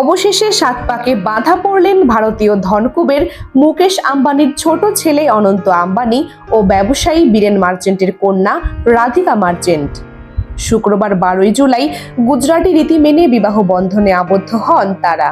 অবশেষে সাত পাকে বাধা পড়লেন ভারতীয় ধনকুবের মুকেশ আম্বানির ছোট ছেলে অনন্ত আম্বানি ও ব্যবসায়ী বীরেন মার্চেন্টের কন্যা রাধিকা মার্চেন্ট। শুক্রবার বারোই জুলাই গুজরাটি রীতি মেনে বিবাহ বন্ধনে আবদ্ধ হন তারা।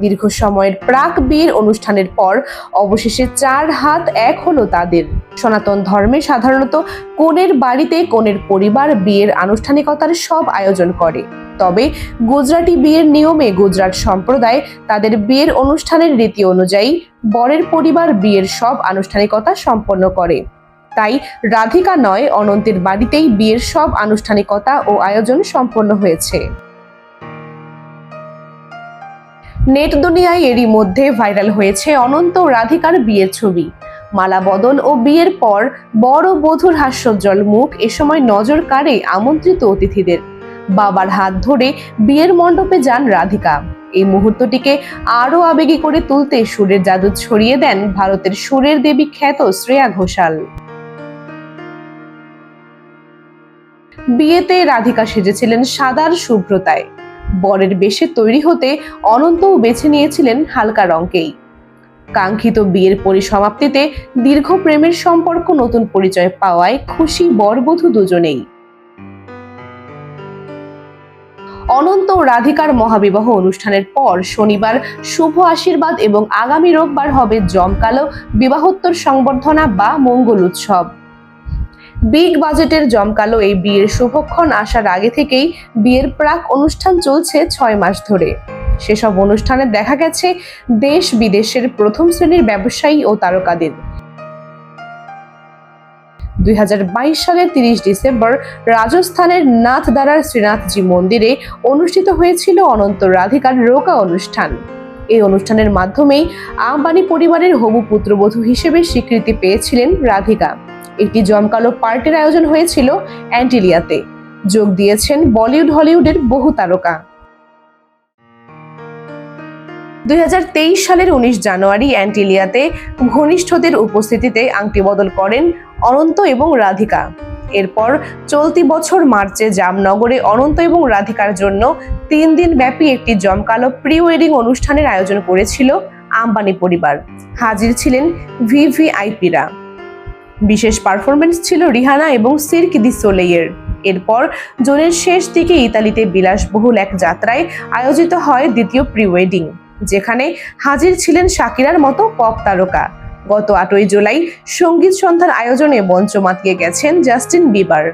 দীর্ঘ সময়ের প্রাক বিয়ের অনুষ্ঠানের পর অবশেষে চার হাত এক হলো তাদের। সনাতন ধর্মে সাধারণত কনের বাড়িতে কনের পরিবার বিয়ের আনুষ্ঠানিকতার সব আয়োজন করে। তবে গুজরাটি বিয়ের নিয়মে গুজরাট সম্প্রদায় তাদের বিয়ের অনুষ্ঠানের রীতি অনুযায়ী বরের পরিবার বিয়ের সব আনুষ্ঠানিকতা সম্পন্ন করে। তাই রাধিকা নয়, অনন্তের বাড়িতেই বিয়ের সব আনুষ্ঠানিকতা ও আয়োজন সম্পন্ন হয়েছে। নেট দুনিয়ায় এরই মধ্যে ভাইরাল হয়েছে অনন্ত রাধিকার বিয়ের ছবি। মালা বদল ও বিয়ের পর বড় বধূর হাস্যোজ্জ্বল মুখ এ সময় নজর কাড়ে আমন্ত্রিত অতিথিদের। বাবার হাত ধরে বিয়ের মণ্ডপে যান রাধিকা। এই মুহূর্তটিকে আরও আবেগী করে তুলতে সুরের জাদু ছড়িয়ে দেন ভারতের সুরের দেবী খ্যাত শ্রেয়া ঘোষাল। বিয়েতে রাধিকা সেজেছিলেন সাদার শুভ্রতায়। বরের বেশে তৈরি হতে অনন্তও বেছে নিয়েছিলেন হালকা রঙকেই। কাঙ্ক্ষিত বিয়ের পরিসমাপ্তিতে দীর্ঘ প্রেমের সম্পর্ক নতুন পরিচয় পাওয়ায় খুশি বরবধূ দুজনেই। অনন্ত রাধিকার মহাবিবাহ অনুষ্ঠানের পর শনিবার শুভ আশীর্বাদ এবং আগামী রোববার হবে জমকালো বিবাহোত্তর সংবর্ধনা বা মঙ্গল উৎসব। বিগ বাজেটের জমকালো এই বিয়ের শুভক্ষণ আসার আগে থেকেই বিয়ের প্রাক অনুষ্ঠান চলছে ছয় মাস ধরে। সেসব অনুষ্ঠানে দেখা গেছে দেশ বিদেশের প্রথম শ্রেণির ব্যবসায়ী ও তারকাদের। দুই হাজার বাইশ সালের তিরিশ ডিসেম্বর রাজস্থানের নাথদারার শ্রীনাথজি মন্দিরে অনুষ্ঠিত হয়েছিল অনন্ত রাধিকার রোকা অনুষ্ঠান। এই অনুষ্ঠানের মাধ্যমেই আম্বানি পরিবারের হবু পুত্রবধূ হিসেবে স্বীকৃতি পেয়েছিলেন রাধিকা। একটি জমকালো পার্টির আয়োজন হয়েছিল অ্যান্টিলিয়াতে। যোগ দিয়েছেন বলিউড হলিউডের বহু তারকা। দুই হাজার তেইশ সালের উনিশ জানুয়ারি অ্যান্টিলিয়াতে ঘনিষ্ঠদের উপস্থিতিতে আংটি বদল করেন অনন্ত এবং রাধিকা। এরপর চলতি বছর মার্চে জামনগরে অনন্ত এবং রাধিকার জন্য তিন দিন ব্যাপী একটি জমকালো প্রি ওয়েডিং অনুষ্ঠানের আয়োজন করেছিল আম্বানি পরিবার। হাজির ছিলেন ভিভিআইপিরা। বিশেষ পারফরমেন্স ছিল রিহানা এবং সির্ক দি সোলেইয়ের। এরপর জোনের শেষ দিকে ইতালিতে বিলাসবহুল এক যাত্রায় আয়োজিত হয় দ্বিতীয় প্রি ওয়েডিং যেখানে হাজির ছিলেন শাকিরার মতো পপ তারকা। গত আটই জুলাই সংগীত সন্ধ্যার আয়োজনে মঞ্চ মাতিয়ে গেছেন জাস্টিন বিবার।